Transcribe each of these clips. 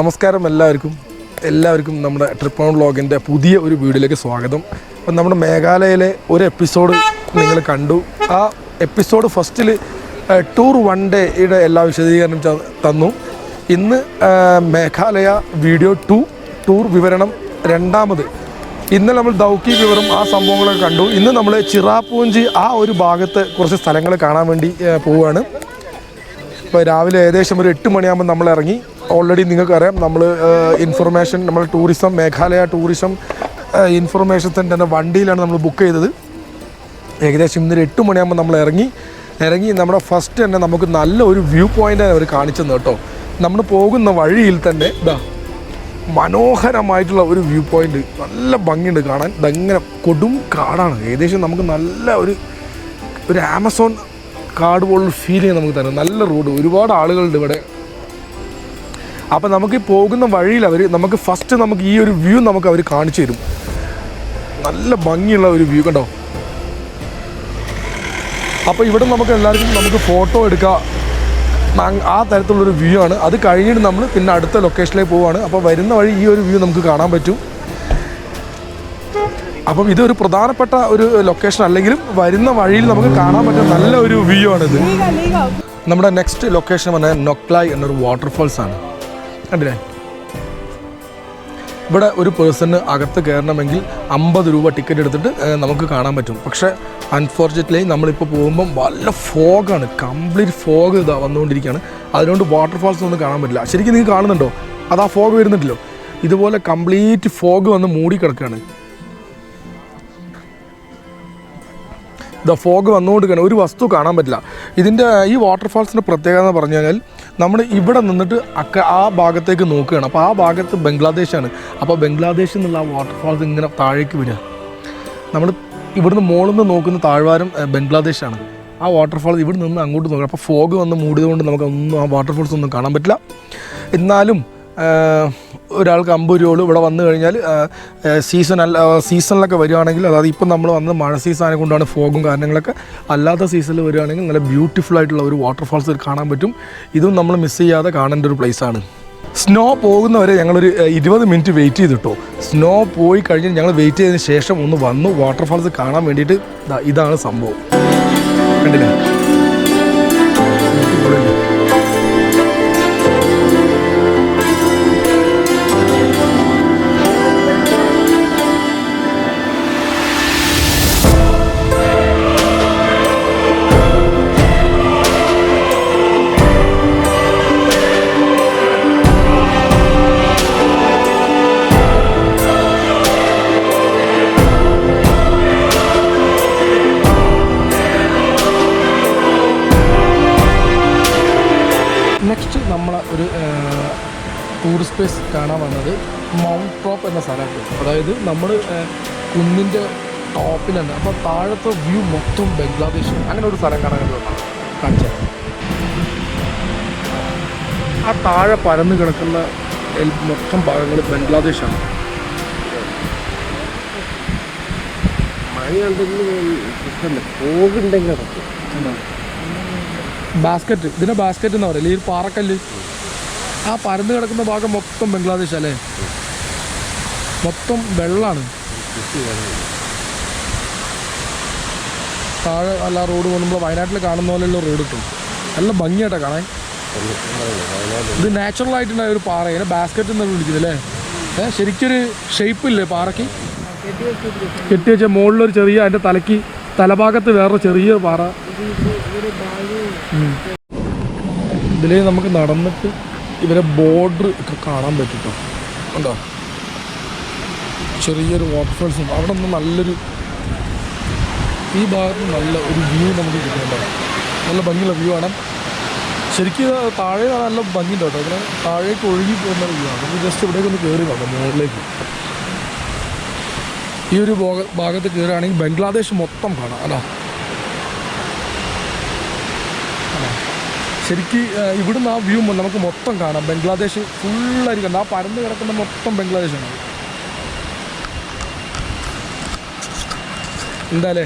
നമസ്കാരം എല്ലാവർക്കും. എല്ലാവർക്കും നമ്മുടെ ട്രിപ്പ് ഓൺ വ്ളോഗിന്റെ പുതിയ ഒരു വീഡിയോയിലേക്ക് സ്വാഗതം. അപ്പം നമ്മുടെ മേഘാലയയിലെ ഒരു എപ്പിസോഡ് നിങ്ങൾ കണ്ടു. ആ എപ്പിസോഡ് ഫസ്റ്റിൽ ടൂർ വൺ ഡേയുടെ എല്ലാ വിശദീകരണം തന്നു. ഇന്ന് മേഘാലയ വീഡിയോ ടു ടൂർ വിവരണം രണ്ടാമത്. ഇന്നലെ നമ്മൾ ദൗക്കി വിവരം ആ സംഭവങ്ങളൊക്കെ കണ്ടു. ഇന്ന് നമ്മൾ ചിറാപ്പൂഞ്ചി ആ ഒരു ഭാഗത്ത് കുറച്ച് സ്ഥലങ്ങൾ കാണാൻ വേണ്ടി പോവുകയാണ് ഇപ്പോൾ രാവിലെ ഏകദേശം ഒരു എട്ട് മണിയാകുമ്പോൾ നമ്മൾ ഇറങ്ങി. ഓൾറെഡി നിങ്ങൾക്കറിയാം. നമ്മൾ ഇൻഫർമേഷൻ നമ്മൾ ടൂറിസം മേഘാലയ ടൂറിസം ഇൻഫർമേഷൻ സെന്ററിന്റെ വണ്ടിയിലാണ് നമ്മൾ ബുക്ക് ചെയ്തത്. ഏകദേശം ഇന്നൊരു എട്ട് മണിയാകുമ്പോൾ നമ്മൾ ഇറങ്ങി. ഇറങ്ങി നമ്മുടെ ഫസ്റ്റ് തന്നെ നമുക്ക് നല്ല ഒരു വ്യൂ പോയിന്റ് അവർ കാണിച്ചെന്ന് കേട്ടോ. നമ്മൾ പോകുന്ന വഴിയിൽ തന്നെ ഇതാ മനോഹരമായിട്ടുള്ള ഒരു വ്യൂ പോയിന്റ് നല്ല ഭംഗിയുണ്ട് കാണാൻ. ഇതങ്ങനെ കൊടും കാടാണ്. ഏകദേശം നമുക്ക് നല്ല ഒരു ഒരു ആമസോൺ കാട് പോലുള്ള ഫീലിംഗ് നമുക്ക് തരും നല്ല റോഡ് ഒരുപാട് ആളുകളുണ്ട് ഇവിടെ. അപ്പോൾ നമുക്ക് ഈ പോകുന്ന വഴിയിൽ അവർ നമുക്ക് ഫസ്റ്റ് നമുക്ക് ഈ ഒരു വ്യൂ നമുക്ക് അവർ കാണിച്ചു തരും. നല്ല ഭംഗിയുള്ള ഒരു വ്യൂ കണ്ടോ? അപ്പോൾ ഇവിടെ നമുക്ക് എല്ലാവർക്കും നമുക്ക് ഫോട്ടോ എടുക്കാം. ആ തരത്തിലുള്ളൊരു വ്യൂ ആണ്. അത് കഴിഞ്ഞിട്ട് നമ്മൾ പിന്നെ അടുത്ത ലൊക്കേഷനിലേക്ക് പോവാണ്. അപ്പോൾ വരുന്ന വഴി ഈ ഒരു വ്യൂ നമുക്ക് കാണാൻ പറ്റും. അപ്പം ഇതൊരു പ്രധാനപ്പെട്ട ഒരു ലൊക്കേഷൻ അല്ലെങ്കിലും വരുന്ന വഴിയിൽ നമുക്ക് കാണാൻ പറ്റുന്ന നല്ല ഒരു വ്യൂ ആണിത്. നമ്മുടെ നെക്സ്റ്റ് ലൊക്കേഷൻ പറഞ്ഞാൽ നൊക്ലായ് എന്നൊരു വാട്ടർഫോൾസ് ആണ്. കണ്ടില്ലേ? ഇവിടെ ഒരു പേഴ്സണ് അകത്ത് കയറണമെങ്കിൽ അമ്പത് രൂപ ടിക്കറ്റ് എടുത്തിട്ട് നമുക്ക് കാണാൻ പറ്റും. പക്ഷേ അൺഫോർച്ചുനേറ്റ്ലി നമ്മളിപ്പോൾ പോകുമ്പം വല്ല ഫോഗാണ്. കംപ്ലീറ്റ് ഫോഗ് ഇതാ വന്നുകൊണ്ടിരിക്കുകയാണ്. അതുകൊണ്ട് വാട്ടർഫാൾസ് ഒന്നും കാണാൻ പറ്റില്ല. ശരിക്കും നിങ്ങൾ കാണുന്നുണ്ടോ? അതാ ഫോഗ് വരുന്നുണ്ടല്ലോ. ഇതുപോലെ കംപ്ലീറ്റ് ഫോഗ് വന്ന് മൂടി കിടക്കുകയാണ് ദ ഫോഗ് വന്നുകൊണ്ടിരിക്കുകയാണ്. ഒരു വസ്തു കാണാൻ പറ്റില്ല. ഇതിന്റെ ഈ വാട്ടർഫാൾസിന്റെ പ്രത്യേകത എന്ന് പറഞ്ഞു കഴിഞ്ഞാൽ നമ്മൾ ഇവിടെ നിന്നിട്ട് അക്ക ആ ഭാഗത്തേക്ക് നോക്കുകയാണ്. അപ്പോൾ ആ ഭാഗത്ത് ബംഗ്ലാദേശാണ്. അപ്പോൾ ബംഗ്ലാദേശിൽ നിന്നുള്ള ആ വാട്ടർഫാൾസ് ഇങ്ങനെ താഴേക്ക് വരിക. നമ്മൾ ഇവിടുന്ന് മുകളിൽ നിന്ന് നോക്കുന്ന താഴ്വാരം ബംഗ്ലാദേശാണ്. ആ വാട്ടർഫാൾസ് ഇവിടെ നിന്ന് അങ്ങോട്ട് നോക്കുക. അപ്പോൾ ഫോഗ് വന്ന് മൂടിയതുകൊണ്ട് നമുക്കൊന്നും ആ വാട്ടർഫാൾസ് ഒന്നും കാണാൻ പറ്റില്ല. എന്നാലും ഒരാൾക്ക് അമ്പത് രൂപ ഇവിടെ വന്നു കഴിഞ്ഞാൽ സീസണൽ സീസണിലൊക്കെ വരികയാണെങ്കിൽ അതായത് ഇപ്പം നമ്മൾ വന്നത് മഴ സീസൺ ആയതുകൊണ്ടാണ് ഫോഗും കാര്യങ്ങളൊക്കെ അല്ലാത്ത സീസണിൽ വരികയാണെങ്കിൽ നല്ല ബ്യൂട്ടിഫുൾ ആയിട്ടുള്ള ഒരു വാട്ടർഫാൾസ് കാണാൻ പറ്റും. ഇതും നമ്മൾ മിസ് ചെയ്യാതെ കാണേണ്ട ഒരു പ്ലേസാണ് സ്നോ പോകുന്നവരെ ഞങ്ങളൊരു ഇരുപത് മിനിറ്റ് വെയിറ്റ് ചെയ്തിട്ടോ. സ്നോ പോയി കഴിഞ്ഞ് ഞങ്ങൾ വെയിറ്റ് ചെയ്തതിന് ശേഷം ഒന്ന് വന്നു വാട്ടർഫാൾസ് കാണാൻ വേണ്ടിയിട്ട്. ഇതാണ് സംഭവം. കണ്ടില്ലേ? അതായത് നമ്മൾ കുന്നിന്റെ ടോപ്പിലാണ് അപ്പോൾ താഴത്തെ വ്യൂ മൊത്തം ബംഗ്ലാദേശ്. അങ്ങനെ ഒരു സ്ഥലം കാണാൻ കാണിച്ചത് ആ താഴെ പരന്ന് കിടക്കുന്ന മൊത്തം ഭാഗങ്ങൾ ബംഗ്ലാദേശാണ്. ബാസ്ക്കറ്റ് ഇതിനെ ബാസ്ക്കറ്റ് എന്ന് പറയില്ല ഈ പാറക്കല്ല്. ആ പരന്ന് കിടക്കുന്ന ഭാഗം മൊത്തം ബംഗ്ലാദേശ് അല്ലേ? മൊത്തം വെള്ളമാണ് താഴെ അല്ല റോഡ് പോകുമ്പോൾ വയനാട്ടിൽ കാണുന്ന പോലെയുള്ള റോഡ് കിട്ടും. നല്ല ഭംഗിയായിട്ടാ കാണാൻ. ഇത് നാച്ചുറൽ ആയിട്ടുണ്ടായ ഒരു പാറ ഇതിനെ ബാസ്ക്കറ്റ് എന്നൊക്കെ വിളിക്കുന്നത് അല്ലേ? ഏഹ് ശരിക്കൊരു ഷേപ്പ് ഇല്ലേ പാറയ്ക്ക്? കെട്ടി വെച്ച മുകളിലൊരു ചെറിയ അതിന്റെ തലയ്ക്ക് തലഭാഗത്ത് വേറെ ചെറിയ പാറ. ഇതിലേ നമുക്ക് നടന്നിട്ട് ഇവരെ ബോർഡർ ഒക്കെ കാണാൻ പറ്റും കേട്ടോ ഉണ്ടോ ചെറിയൊരു വാട്ടർഫോൾസും അവിടെ നിന്ന് നല്ലൊരു ഈ ഭാഗത്ത് നല്ല ഒരു വ്യൂ നമുക്ക് കിട്ടുന്നുണ്ട് നല്ല ഭംഗിയുള്ള വ്യൂ ആണ്. ശരിക്കും താഴെ നല്ല ഭംഗിയുണ്ട് കേട്ടോ. ഇതിന് താഴേക്ക് ഒഴുകി പോകുന്ന വ്യൂ ആണ്. നമുക്ക് ജസ്റ്റ് ഇവിടേക്ക് ഒന്ന് കയറി നോക്കാം മുകളിലേക്ക്. ഈ ഒരു ഭാഗ ഭാഗത്ത് കയറുകയാണെങ്കിൽ ബംഗ്ലാദേശ് മൊത്തം കാണാം അല്ല? ശരിക്ക് ഇവിടുന്ന് ആ വ്യൂ നമുക്ക് മൊത്തം കാണാം. ബംഗ്ലാദേശ് ഫുള്ളായിരിക്കും ആ പരന്ന് കിടക്കുന്ന മൊത്തം ബംഗ്ലാദേശാണ്. എന്തായാലേ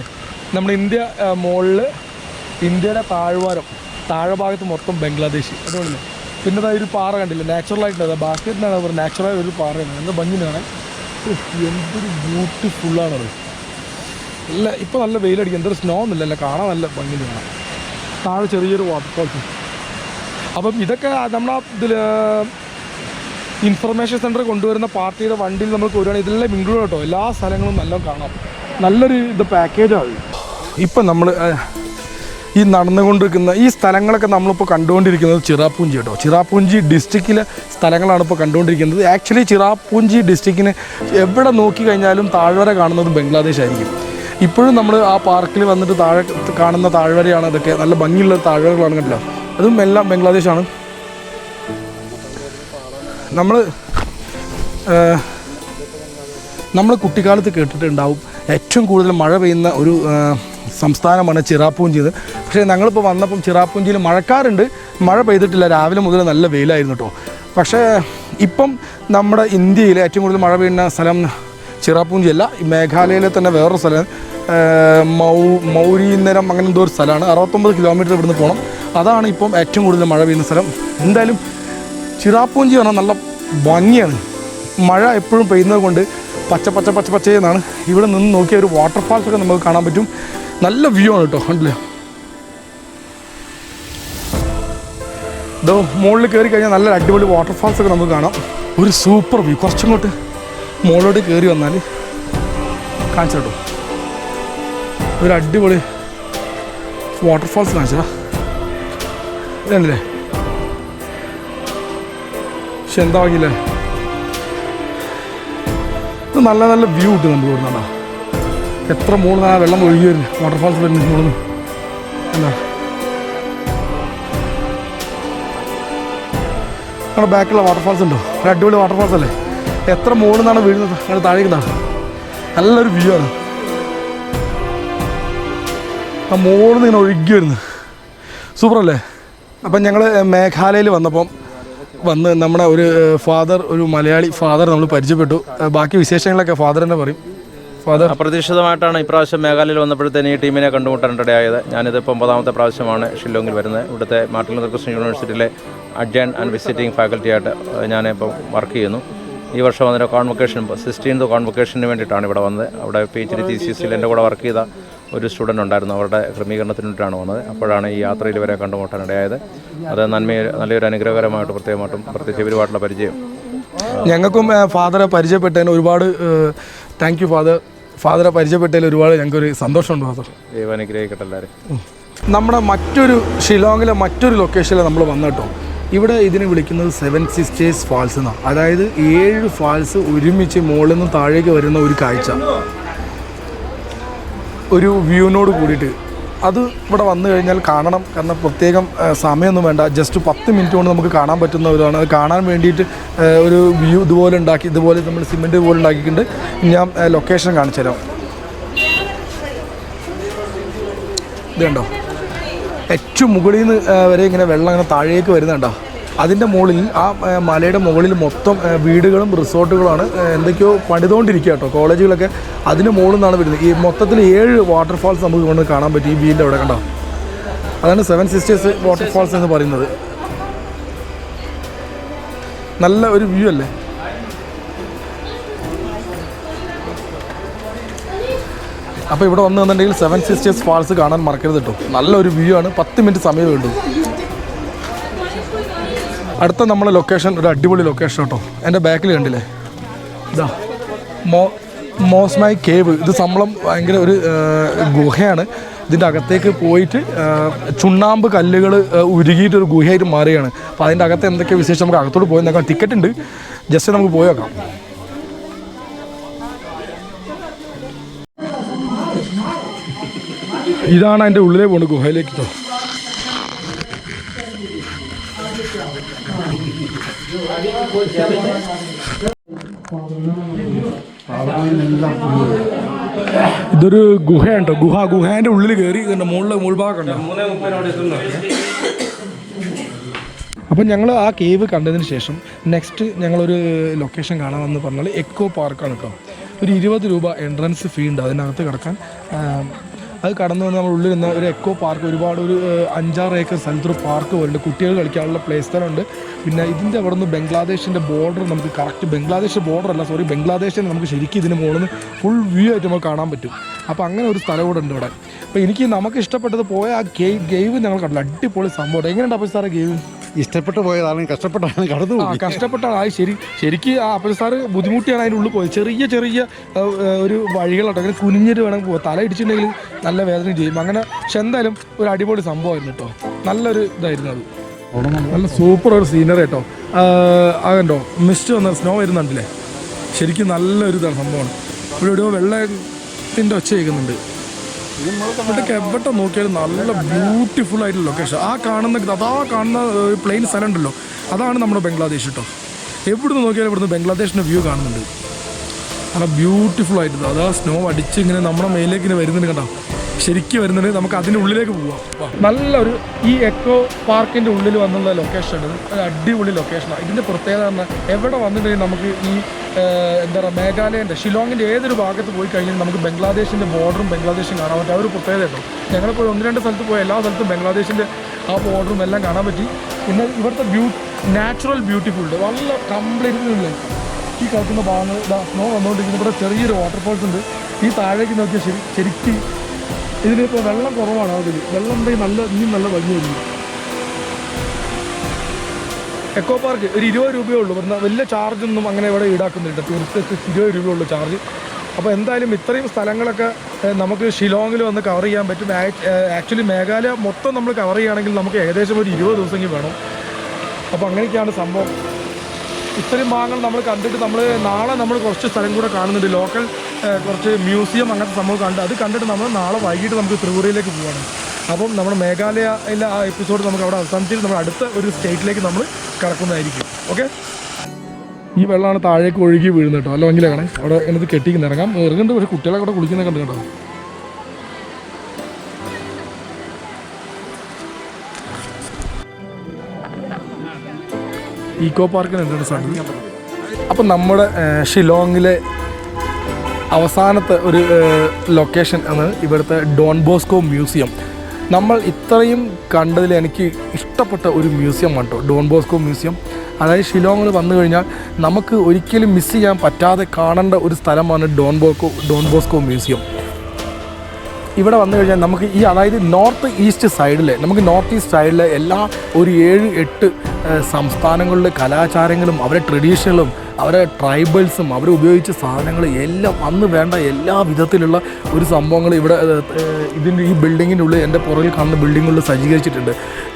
നമ്മുടെ ഇന്ത്യ മുകളിൽ ഇന്ത്യയുടെ താഴ്വാരം താഴെ ഭാഗത്ത് മൊത്തം ബംഗ്ലാദേശ്. അതുപോലെ പിന്നെ അതായത് ഒരു പാറ കണ്ടില്ല? നാച്ചുറലായിട്ട് ബാസ്കറ്റിനാണ് അവർ നാച്ചുറലായ ഒരു പാറയാണ്. ഭംഗി കാണാൻ. എന്തൊരു ബ്യൂട്ടിഫുള്ളാണത് നല്ല ഇപ്പോൾ നല്ല വെയിലടിക്കും എന്തൊരു സ്നോ ഒന്നുമില്ല. അല്ല? കാണാൻ നല്ല ഭംഗി കാണാം. താഴെ ചെറിയൊരു വാട്ടർഫോൾസ് അപ്പം ഇതൊക്കെ നമ്മളാ ഇതിൽ ഇൻഫർമേഷൻ സെന്റർ കൊണ്ടുവരുന്ന പാർട്ടിയുടെ വണ്ടിയിൽ നമ്മൾ വരികയാണെങ്കിൽ ഇതെല്ലാം ഇൻക്ലൂഡ് കേട്ടോ. എല്ലാ സ്ഥലങ്ങളും നല്ല കാണാം. നല്ലൊരു ഇത് പാക്കേജാണ് ഇപ്പം നമ്മൾ ഈ നടന്നുകൊണ്ടിരിക്കുന്ന ഈ സ്ഥലങ്ങളൊക്കെ നമ്മളിപ്പോൾ കണ്ടുകൊണ്ടിരിക്കുന്നത് ചിറാപ്പൂഞ്ചി കേട്ടോ. ചിറാപ്പൂഞ്ചി ഡിസ്ട്രിക്റ്റിലെ സ്ഥലങ്ങളാണ് ഇപ്പോൾ കണ്ടുകൊണ്ടിരിക്കുന്നത്. ആക്ച്വലി ചിറാപ്പൂഞ്ചി ഡിസ്ട്രിക്റ്റിന് എവിടെ നോക്കി കഴിഞ്ഞാലും താഴ്വര കാണുന്നത് ബംഗ്ലാദേശ് ആയിരിക്കും. ഇപ്പോഴും നമ്മൾ ആ പാർക്കിൽ വന്നിട്ട് താഴെ കാണുന്ന താഴ്വരയാണ് അതൊക്കെ. നല്ല ഭംഗിയുള്ള താഴ്വരകളാണ് കണ്ടില്ല? അതും എല്ലാം ബംഗ്ലാദേശാണ്. നമ്മൾ നമ്മൾ കുട്ടിക്കാലത്ത് കേട്ടിട്ടുണ്ടാവും. ഏറ്റവും കൂടുതൽ മഴ പെയ്യുന്ന ഒരു സംസ്ഥാനമാണ് ചിറാപ്പൂഞ്ചി എന്ന്. പക്ഷേ ഞങ്ങളിപ്പോൾ വന്നപ്പം ചിറാപ്പൂഞ്ചിയിൽ മഴക്കാറുണ്ട്. മഴ പെയ്തിട്ടില്ല. രാവിലെ മുതൽ നല്ല വെയിലായിരുന്നു കേട്ടോ പക്ഷേ ഇപ്പം നമ്മുടെ ഇന്ത്യയിൽ ഏറ്റവും കൂടുതൽ മഴ പെയ്യുന്ന സ്ഥലം ചിറാപ്പൂഞ്ചി അല്ല. ഈ മേഘാലയയിലെ തന്നെ വേറൊരു സ്ഥലം. മൗ മൗരീനരം അങ്ങനെ എന്തോ ഒരു സ്ഥലമാണ്. അറുപത്തൊമ്പത് കിലോമീറ്റർ ഇവിടുന്ന് പോകണം അതാണ് ഇപ്പം ഏറ്റവും കൂടുതൽ മഴ പെയ്യുന്ന സ്ഥലം. എന്തായാലും ചിറാപ്പൂഞ്ചി പറഞ്ഞാൽ നല്ല ഭംഗിയാണ്. മഴ എപ്പോഴും പെയ്യുന്നത് കൊണ്ട് പച്ച പച്ച പച്ച പച്ച എന്നാണ്. ഇവിടെ നിന്ന് നോക്കിയ ഒരു വാട്ടർഫാൾസ് ഒക്കെ നമുക്ക് കാണാൻ പറ്റും. നല്ല വ്യൂ ആണ് കേട്ടോ കണ്ടില്ലേ? ഇതോ മുകളിൽ കയറി കഴിഞ്ഞാൽ നല്ല അടിപൊളി വാട്ടർഫാൾസ് ഒക്കെ നമുക്ക് കാണാം. ഒരു സൂപ്പർ വ്യൂ കുറച്ചിങ്ങോട്ട് മുകളിലോട്ട് കയറി വന്നാൽ കാണിച്ചു കേട്ടോ ഒരു അടിപൊളി വാട്ടർഫാൾസ് കാണിച്ചാ ഇതല്ലേ? പക്ഷെ എന്താ ഇത് നല്ല നല്ല വ്യൂ കിട്ടും നമുക്ക് ഇവിടെ നിന്നാ എത്ര മുകളിൽ ആ വെള്ളം ഒഴുകി വരുന്നു വാട്ടർഫാൾസ് വരുന്നു മുകളിൽ എന്താ നമ്മുടെ ബാക്കിലുള്ള വാട്ടർഫാൾസ് ഉണ്ടോ? ഒരു അടിപൊളി വാട്ടർഫാൾസ് അല്ലേ? എത്ര മുകളിൽ നിന്നാണ് വീഴുന്നത്? അങ്ങനെ താഴേക്ക് ഇതാ നല്ലൊരു വ്യൂ ആണ്. ആ മുകളിൽ നിന്ന് ഇങ്ങനെ ഒഴുകി വരുന്നു. സൂപ്പർ അല്ലേ അപ്പം ഞങ്ങൾ മേഘാലയയിൽ വന്നപ്പം വന്ന് നമ്മുടെ ഒരു ഫാദർ ഒരു മലയാളി ഫാദർ നമ്മൾ പരിചയപ്പെട്ടു. ബാക്കി വിശേഷങ്ങളൊക്കെ ഫാദർ തന്നെ പറയും. ഫാദർ അപ്രതീക്ഷിതമായിട്ടാണ് ഇപ്രാവശ്യം മേഘാലയയിൽ വന്നപ്പോഴത്തേന് ഈ ടീമിനെ കണ്ടുമുട്ടാനിടയായത് ഞാനിതിപ്പോൾ ഒമ്പതാമത്തെ പ്രാവശ്യമാണ് ഷില്ലോങ്ങിൽ വരുന്നത്. ഇവിടുത്തെ മാർട്ടിൻ ലൂതർ ക്രിസ്ത്യൻ യൂണിവേഴ്സിറ്റിയിലെ അഡ്ജൻ ആൻഡ് വിസിറ്റിംഗ് ഫാക്കൽറ്റി ഫാക്കൽറ്റിയായിട്ട് ഞാനിപ്പം വർക്ക് ചെയ്യുന്നു. ഈ വർഷം അതിന്റെ കോൺവൊക്കേഷൻ സിക്സ്റ്റീൻത് കോൺവൊക്കേഷന് വേണ്ടിയിട്ടാണ് ഇവിടെ വന്നത്. അവിടെ പി എച്ച് ഡി തീസിസിൽ എന്റെ കൂടെ വർക്ക് ചെയ്ത ഒരു സ്റ്റുഡന്റ് ഉണ്ടായിരുന്നു. അവരുടെ ക്രമീകരണത്തിന് വേണ്ടിയിട്ടാണ് വന്നത്. അപ്പോഴാണ് ഈ യാത്രയിൽ ഇവരെ കണ്ടുമുട്ടാനിടയായത്. അത് നന്മ നല്ലൊരു അനുഗ്രഹകരമായിട്ട് പ്രത്യേകമായിട്ടും പ്രത്യേകിച്ച് ഇവരുമായിട്ടുള്ള പരിചയം. ഞങ്ങൾക്കും ഫാദറെ പരിചയപ്പെട്ടതിന് ഒരുപാട് താങ്ക് യു ഫാദർ. ഫാദറെ പരിചയപ്പെട്ടതിൽ ഒരുപാട് ഞങ്ങൾക്കൊരു സന്തോഷമുണ്ട് ഫാദർ. ദൈവം അനുഗ്രഹിക്കട്ടെ എല്ലാവരും നമ്മുടെ മറ്റൊരു ഷിലോങ്ങിലെ മറ്റൊരു ലൊക്കേഷനിൽ നമ്മൾ വന്നിട്ടോ ഇവിടെ ഇതിനെ വിളിക്കുന്നത് സെവൻ സിസ്റ്റേഴ്സ് ഫാൾസ് എന്നാണ്. അതായത് ഏഴ് ഫാൾസ് ഒരുമിച്ച് മുകളിൽ നിന്ന് താഴേക്ക് വരുന്ന ഒരു കാഴ്ച. ഒരു വ്യൂവിനോട് കൂടിയിട്ട് അത് ഇവിടെ വന്നു കഴിഞ്ഞാൽ കാണണം. കാരണം പ്രത്യേകം സമയമൊന്നും വേണ്ട. ജസ്റ്റ് പത്ത് മിനിറ്റ് കൊണ്ട് നമുക്ക് കാണാൻ പറ്റുന്ന ഒരാണ് അത് കാണാൻ വേണ്ടിയിട്ട് ഒരു വ്യൂ ഇതുപോലെ ഉണ്ടാക്കി ഇതുപോലെ നമ്മൾ സിമെന്റ് പോലെ ഉണ്ടാക്കിയിട്ടുണ്ട്. ഞാൻ ലൊക്കേഷൻ കാണിച്ചു തരാം. ഇതുണ്ടോ ഏറ്റവും മുകളിൽ നിന്ന് വരെ ഇങ്ങനെ വെള്ളം അങ്ങനെ താഴേക്ക് വരുന്നുണ്ടോ? അതിന്റെ മുകളിൽ ആ മലയുടെ മുകളിൽ മൊത്തം വീടുകളും റിസോർട്ടുകളാണ് എന്തൊക്കെയോ പണിതുകൊണ്ടിരിക്കുക കേട്ടോ. കോളേജുകളൊക്കെ അതിന് മുകളിൽ നിന്നാണ് വരുന്നത്. ഈ മൊത്തത്തിൽ ഏഴ് വാട്ടർഫാൾസ് നമുക്ക് കൊണ്ട് കാണാൻ പറ്റും ഈ വീടിന്റെ അവിടെ കണ്ടോ? അതാണ് സെവൻ സിസ്റ്റേഴ്സ് വാട്ടർഫാൾസ് എന്ന് പറയുന്നത്. നല്ല ഒരു വ്യൂ അല്ലേ? അപ്പോൾ ഇവിടെ വന്നു വന്നിട്ടുണ്ടെങ്കിൽ സെവൻ സിസ്റ്റേഴ്സ് ഫാൾസ് കാണാൻ മറക്കരുത് കേട്ടോ. നല്ലൊരു വ്യൂ ആണ്. പത്ത് മിനിറ്റ് സമയം വേണ്ടു അടുത്ത നമ്മളെ ലൊക്കേഷൻ ഒരു അടിപൊളി ലൊക്കേഷൻ കേട്ടോ. എന്റെ ബാക്കിൽ കണ്ടില്ലേ? ഇതാ മോ മോസ്മായി കേവ് ഇത് സംബളം ഭയങ്കര ഒരു ഗുഹയാണ്. ഇതിന്റെ അകത്തേക്ക് പോയിട്ട് ചുണ്ണാമ്പ് കല്ലുകൾ ഉരുകിയിട്ട് ഒരു ഗുഹയായിട്ട് മാറുകയാണ്. അപ്പോൾ അതിന്റെ അകത്ത് എന്തൊക്കെ വിശേഷം? നമുക്ക് അകത്തോട്ട് പോയി നോക്കാം. ടിക്കറ്റ് ഉണ്ട്. ജസ്റ്റ് നമുക്ക് പോയി നോക്കാം. ഇതാണ് അതിന്റെ ഉള്ളിലേ പോകുന്നത് ഗുഹയിലേക്ക് കേട്ടോ. ഇതൊരു ഗുഹയുണ്ടോ. ഗുഹ ഗുഹേന്റെ ഉള്ളിൽ കയറി ഇതിന്റെ മുകളിലെ മുൾഭാഗം ഉണ്ടോ അപ്പം ഞങ്ങൾ ആ കേവ് കണ്ടതിന് ശേഷം നെക്സ്റ്റ് ഞങ്ങളൊരു ലൊക്കേഷൻ കാണാമെന്ന് പറഞ്ഞാൽ എക്കോ പാർക്കാണ് കേട്ടോ ഒരു ഇരുപത് രൂപ എൻട്രൻസ് ഫീ ഉണ്ട്. അതിനകത്ത് കിടക്കാൻ അത് കടന്നു വന്ന് നമ്മൾ ഉള്ളിൽ ഒരു എക്കോ പാർക്ക് ഒരുപാട് ഒരു അഞ്ചാറ് ഏക്കർ സ്ഥലത്തൊരു പാർക്ക് പോലുണ്ട്. കുട്ടികൾ കളിക്കാനുള്ള പ്ലേ സ്ഥലമുണ്ട് പിന്നെ ഇതിന്റെ അവിടെ നിന്ന് ബംഗ്ലാദേശിന്റെ ബോർഡർ നമുക്ക് കറക്റ്റ് ബംഗ്ലാദേശ് ബോർഡർ അല്ല സോറി ബംഗ്ലാദേശിന് നമുക്ക് ശരിക്കും ഇതിന് മുകളിൽ നിന്ന് ഫുൾ വ്യൂ ആയിട്ട് നമുക്ക് കാണാൻ പറ്റും. അപ്പോൾ അങ്ങനെ ഒരു സ്ഥലം കൂടെ ഉണ്ട് ഇവിടെ. അപ്പോൾ എനിക്ക് നമുക്ക് ഇഷ്ടപ്പെട്ടത് പോയ ആ ഗെയ് ഗെയ്വ് ഞങ്ങൾ കണ്ടില്ല. അടിപൊളി സംഭവം എങ്ങനെയുണ്ട് അപ്പോൾ സാറേ ഗെയ്വ് ഇഷ്ടപ്പെട്ടു പോയതാണ് കഷ്ടപ്പെട്ടാണ് കടന്നു ആ കഷ്ടപ്പെട്ടാണ്. അത് ശരി ശരിക്ക് ആ അപ്പൽ സാറ് ബുദ്ധിമുട്ടിയാണ് അതിന്റെ ഉള്ളിൽ പോയത്. ചെറിയ ചെറിയ ഒരു വഴികളോട്ടോ. അങ്ങനെ കുനിഞ്ഞിട്ട് വേണം പോകാം തല ഇടിച്ചിട്ടുണ്ടെങ്കിൽ നല്ല വേദന ചെയ്യും. അങ്ങനെ പക്ഷെ എന്തായാലും ഒരു അടിപൊളി സംഭവമായിരുന്നു കേട്ടോ. നല്ലൊരു ഇതായിരുന്നു അത്. നല്ല സൂപ്പർ ഒരു സീനറി കേട്ടോ അതുണ്ടോ മിസ്റ്റ് വന്ന സ്നോ വരുന്നുണ്ടല്ലേ ശരിക്കും നല്ലൊരു ഇതാണ് സംഭവമാണ് ഇവിടെ എവിടെയോ വെള്ളത്തിന്റെ ഒച്ച കേൾക്കുന്നുണ്ട്. ഇവിടേക്ക് എവിടെ നോക്കിയാലും നല്ല ബ്യൂട്ടിഫുൾ ആയിട്ടുള്ള ലൊക്കേഷൻ ആ കാണുന്ന അതാ കാണുന്ന പ്ലെയിൻ സ്ഥലം ഉണ്ടല്ലോ. അതാണ് നമ്മുടെ ബംഗ്ലാദേശ് കേട്ടോ എവിടുന്ന് നോക്കിയാലും ഇവിടുന്ന് ബംഗ്ലാദേശിന്റെ വ്യൂ കാണുന്നുണ്ട്. നല്ല ബ്യൂട്ടിഫുൾ ആയിട്ടുണ്ട് അതാ സ്നോ അടിച്ച് ഇങ്ങനെ നമ്മുടെ മേലേക്ക് ഇങ്ങനെ വരുന്നുണ്ട് കണ്ടോ? ശരിക്കും വരുന്നുണ്ട് നമുക്ക് അതിന്റെ ഉള്ളിലേക്ക് പോവാം. നല്ലൊരു ഈ എക്കോ പാർക്കിന്റെ ഉള്ളിൽ വന്നുള്ള ലൊക്കേഷൻ ഉണ്ട് ഒരു അടിപൊളി ലൊക്കേഷനാണ് ഇതിന്റെ പ്രത്യേകത പറഞ്ഞാൽ എവിടെ വന്നിട്ടുണ്ടെങ്കിൽ നമുക്ക് ഈ എന്താ പറയുക മേഘാലയന്റെ ഷിലോങ്ങിന്റെ ഏതൊരു ഭാഗത്ത് പോയി കഴിഞ്ഞാൽ നമുക്ക് ബംഗ്ലാദേശിന്റെ ബോർഡറും ബംഗ്ലാദേശും കാണാൻ പറ്റും. ആ ഒരു പ്രത്യേകത ഉണ്ടോ ഞങ്ങളിപ്പോൾ ഒന്ന് രണ്ട് സ്ഥലത്ത് പോയി എല്ലാ സ്ഥലത്തും ബംഗ്ലാദേശിന്റെ ആ ബോർഡറും എല്ലാം കാണാൻ പറ്റി. പിന്നെ ഇവിടുത്തെ ബ്യൂ നാച്ചുറൽ ബ്യൂട്ടിഫുൾ ഉണ്ട്. നല്ല കംപ്ലീറ്റ് ഈ കളിക്കുന്ന ഭാഗങ്ങൾ സ്നോ വന്നുകൊണ്ടിരിക്കുന്ന ഇവിടെ ചെറിയൊരു വാട്ടർഫോൾസ് ഉണ്ട്. ഈ താഴേക്ക് നോക്കിയാൽ ശരി ശരിക്കും ഇതിലിപ്പോൾ വെള്ളം കുറവാണ് അതിൽ വെള്ളം ഉണ്ടെങ്കിൽ നല്ല ഇനിയും നല്ല ഭംഗിയായിരിക്കും. എക്കോ പാർക്ക് ഒരു ഇരുപത് രൂപയേ ഉള്ളൂ. എന്നാൽ വലിയ ചാർജൊന്നും അങ്ങനെ ഇവിടെ ഈടാക്കുന്നില്ല. ടൂറിസ്റ്റ് ഇരുപത് രൂപയുള്ളൂ ചാർജ് അപ്പോൾ എന്തായാലും ഇത്രയും സ്ഥലങ്ങളൊക്കെ നമുക്ക് ഷിലോങ്ങിൽ വന്ന് കവർ ചെയ്യാൻ പറ്റും. ആക്ച്വലി മേഘാലയ മൊത്തം നമ്മൾ കവർ ചെയ്യുകയാണെങ്കിൽ നമുക്ക് ഏകദേശം ഒരു ഇരുപത് ദിവസമെങ്കിൽ വേണം. അപ്പോൾ അങ്ങനെയൊക്കെയാണ് സംഭവം. ഇത്രയും ഭാഗങ്ങൾ നമ്മൾ കണ്ടിട്ട് നമ്മൾ നാളെ നമ്മൾ കുറച്ച് സ്ഥലം കൂടെ കാണുന്നുണ്ട്. ലോക്കൽ കുറച്ച് മ്യൂസിയം അങ്ങനത്തെ സംഭവം കണ്ട് അത് കണ്ടിട്ട് നമ്മൾ നാളെ വൈകിട്ട് നമുക്ക് ത്രിപുരയിലേക്ക് പോവാണ്. അപ്പം നമ്മൾ മേഘാലയയിലെ ആ എപ്പിസോഡ് നമുക്ക് അവിടെ അവസാനിച്ചിട്ട് നമ്മൾ അടുത്ത ഒരു സ്റ്റേറ്റിലേക്ക് നമ്മൾ കടക്കുന്നതായിരിക്കും. ഓക്കെ ഈ വെള്ളമാണ് താഴേക്ക് ഒഴുകി വീഴുന്നത് കേട്ടോ. അല്ല ഭയങ്കര അവിടെ എന്നത് കെട്ടിക്കുന്ന ഇറങ്ങാം. ഇറങ്ങുന്നുണ്ട്. പക്ഷേ കുട്ടികളെ കൂടെ കുളിക്കുന്ന കണ്ടു കേട്ടോ. ഈക്കോ പാർക്കിന് എന്താണ് സാധനം അപ്പം നമ്മുടെ ഷിലോങ്ങിലെ അവസാനത്തെ ഒരു ലൊക്കേഷൻ ആണ് ഇവിടുത്തെ ഡോൺ ബോസ്കോ മ്യൂസിയം. നമ്മൾ ഇത്രയും കണ്ടതിൽ എനിക്ക് ഇഷ്ടപ്പെട്ട ഒരു മ്യൂസിയം കണ്ടു ഡോൺ ബോസ്കോ മ്യൂസിയം. അതായത് ഷിലോങ്ങിൽ വന്നു കഴിഞ്ഞാൽ നമുക്ക് ഒരിക്കലും മിസ് ചെയ്യാൻ പറ്റാതെ കാണേണ്ട ഒരു സ്ഥലമാണ് Don Bosco Don Bosco museum. ഇവിടെ വന്നു കഴിഞ്ഞാൽ നമുക്ക് ഈ അതായത് നോർത്ത് ഈസ്റ്റ് സൈഡിൽ നമുക്ക് നോർത്ത് ഈസ്റ്റ് സൈഡിൽ എല്ലാ ഒരു ഏഴ് എട്ട് സംസ്ഥാനങ്ങളിലെ കലാചാരങ്ങളും അവരുടെ ട്രഡീഷണലും അവരെ ട്രൈബൽസും അവർ ഉപയോഗിച്ച സാധനങ്ങൾ എല്ലാം അന്ന് വേണ്ട എല്ലാ വിധത്തിലുള്ള ഒരു സംഭവങ്ങൾ ഇവിടെ ഇതിന്റെ ഈ ബിൽഡിങ്ങിന്റെ ഉള്ളിൽ എന്റെ പുറകിൽ കാണുന്ന ബിൽഡിങ്ങുകളിൽ സജ്ജീകരിച്ചിട്ടുണ്ട്.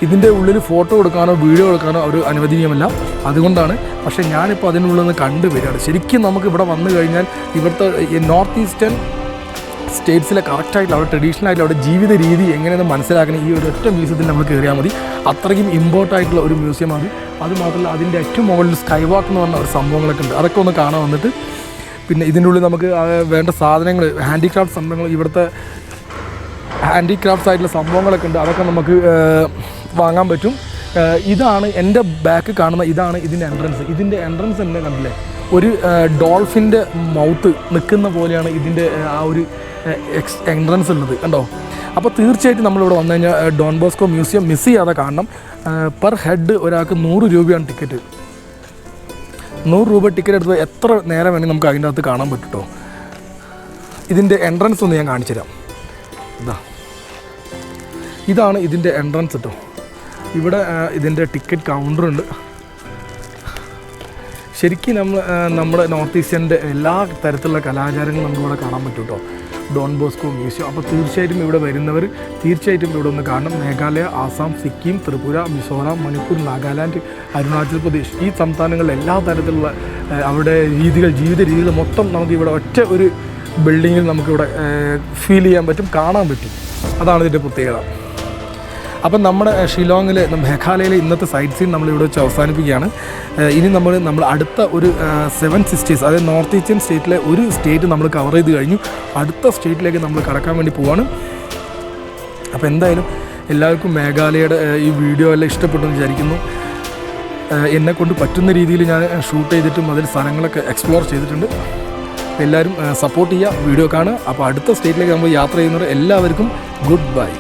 ഇതിന്റെ ഉള്ളിൽ ഫോട്ടോ എടുക്കാനോ വീഡിയോ എടുക്കാനോ അവർ അനുവദനീയമല്ല. അതുകൊണ്ടാണ് പക്ഷേ ഞാനിപ്പോൾ അതിനുള്ളിൽ നിന്ന് കണ്ടുവരികയാണ്. ശരിക്കും നമുക്ക് ഇവിടെ വന്നു കഴിഞ്ഞാൽ ഇവിടുത്തെ നോർത്ത് ഈസ്റ്റേൺ സ്റ്റേറ്റ്സിലെ കറക്റ്റായിട്ടുള്ള അവിടെ ട്രഡീഷണൽ ആയിട്ടുള്ള അവിടെ ജീവിത രീതി എങ്ങനെയെന്ന് മനസ്സിലാക്കണം ഈ ഒരു ഒറ്റ മ്യൂസിയത്തിൽ നമ്മൾ കയറിയാൽ മതി. അത്രയ്ക്കും ഇമ്പോർട്ടന്റ് ആയിട്ടുള്ള ഒരു മ്യൂസിയമാണ് അതുമാത്രമല്ല അതിന്റെ ഏറ്റവും മുകളിൽ സ്കൈ വാക്ക് എന്ന് പറഞ്ഞ ഒരു സംഭവങ്ങളൊക്കെ ഉണ്ട്. അതൊക്കെ ഒന്ന് കാണാൻ വന്നിട്ട് പിന്നെ ഇതിന്റെ ഉള്ളിൽ നമുക്ക് വേണ്ട സാധനങ്ങൾ ഹാൻഡിക്രാഫ്റ്റ് സംഭവങ്ങൾ ഇവിടുത്തെ ഹാൻഡിക്രാഫ്റ്റ്സ് ആയിട്ടുള്ള സംഭവങ്ങളൊക്കെ ഉണ്ട്. അതൊക്കെ നമുക്ക് വാങ്ങാൻ പറ്റും. ഇതാണ് എന്റെ ബാക്ക് കാണുന്ന ഇതാണ് ഇതിന്റെ എൻട്രൻസ് ഇതിന്റെ എൻട്രൻസ് തന്നെ കണ്ടില്ലേ? ഒരു ഡോൾഫിന്റെ മൗത്ത് നിൽക്കുന്ന പോലെയാണ് ഇതിന്റെ ആ ഒരു എക്സ് എൻട്രൻസ് ഉള്ളത് കണ്ടോ? അപ്പോൾ തീർച്ചയായിട്ടും നമ്മളിവിടെ വന്നു കഴിഞ്ഞാൽ ഡോൺ ബോസ്കോ മ്യൂസിയം മിസ് ചെയ്യാതെ കാണണം. പെർ ഹെഡ് ഒരാൾക്ക് നൂറ് രൂപയാണ് ടിക്കറ്റ്. നൂറ് രൂപ ടിക്കറ്റ് എടുത്ത് എത്ര നേരം വേണമെങ്കിൽ നമുക്ക് അതിന്റെ അകത്ത് കാണാൻ പറ്റും കേട്ടോ ഇതിന്റെ എൻട്രൻസ് ഒന്ന് ഞാൻ കാണിച്ചു തരാം. ഇതാ. ഇതാണ് ഇതിന്റെ എൻട്രൻസ് കേട്ടോ ഇവിടെ ഇതിന്റെ ടിക്കറ്റ് കൗണ്ടറുണ്ട്. ശരിക്കും നമ്മൾ നമ്മുടെ നോർത്ത് ഈസ്റ്റേന്റെ എല്ലാ തരത്തിലുള്ള കലാചാരങ്ങളും നമുക്കിവിടെ കാണാൻ പറ്റും കേട്ടോ ഡോൺ ബോസ്കോ മ്യൂസിയം. അപ്പോൾ തീർച്ചയായിട്ടും ഇവിടെ വരുന്നവർ തീർച്ചയായിട്ടും ഇവിടെ ഒന്ന് കാണണം. മേഘാലയ ആസാം സിക്കിം ത്രിപുര മിസോറാം മണിപ്പൂർ നാഗാലാൻഡ് അരുണാചൽ പ്രദേശ് ഈ സംസ്ഥാനങ്ങളിലെ എല്ലാ തരത്തിലുള്ള അവരുടെ രീതികൾ ജീവിത രീതികൾ മൊത്തം നമുക്ക് ഇവിടെ ഒറ്റ ഒരു ബിൽഡിങ്ങിൽ നമുക്കിവിടെ ഫീൽ ചെയ്യാൻ പറ്റും കാണാൻ പറ്റും. അതാണ് ഇതിന്റെ പ്രത്യേകത. അപ്പം നമ്മുടെ ഷിലോങ്ങിലെ മേഘാലയയിലെ ഇന്നത്തെ സൈറ്റ് സീൻ നമ്മളിവിടെ വെച്ച് അവസാനിപ്പിക്കുകയാണ്. ഇനി നമ്മൾ നമ്മൾ അടുത്ത ഒരു സെവൻ സിസ്റ്റേഴ്സ് അതായത് നോർത്ത് ഈസ്റ്റേൺ സ്റ്റേറ്റിലെ ഒരു സ്റ്റേറ്റ് നമ്മൾ കവർ ചെയ്ത് കഴിഞ്ഞു. അടുത്ത സ്റ്റേറ്റിലേക്ക് നമ്മൾ കടക്കാൻ വേണ്ടി പോവാണ്. അപ്പോൾ എന്തായാലും എല്ലാവർക്കും മേഘാലയയുടെ ഈ വീഡിയോ എല്ലാം ഇഷ്ടപ്പെട്ടു എന്ന് വിചാരിക്കുന്നു എന്നെ കൊണ്ട് പറ്റുന്ന രീതിയിൽ ഞാൻ ഷൂട്ട് ചെയ്തിട്ടും അതിൽ സ്ഥലങ്ങളൊക്കെ എക്സ്പ്ലോർ ചെയ്തിട്ടുണ്ട്. എല്ലാവരും സപ്പോർട്ട് ചെയ്യുക വീഡിയോ കാണുക. അപ്പോൾ അടുത്ത സ്റ്റേറ്റിലേക്ക് നമ്മൾ യാത്ര ചെയ്യുന്നവർ എല്ലാവർക്കും ഗുഡ് ബൈ